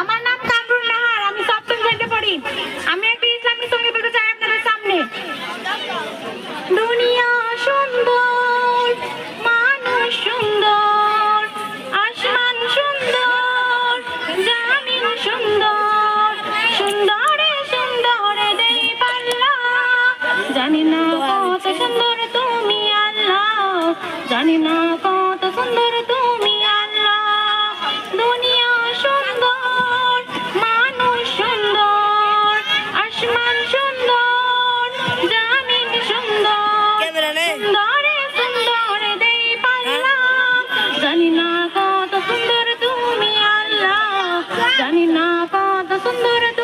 আমার নাম কামরুল নাহার, আমি সপ্তম শ্রেণীতে পড়ি। আমি একটি ইসলামিক সঙ্গী বলতে চাই আপনাদের সামনে। দুনিয়া সুন্দর, মানুষ সুন্দর, আসমান সুন্দর, জামিন সুন্দর, সুন্দরে সুন্দরে দেই পাল্লা। জানি না কত সুন্দর তুমি আল্লাহ, জানি না అని నా పాత సుందరతో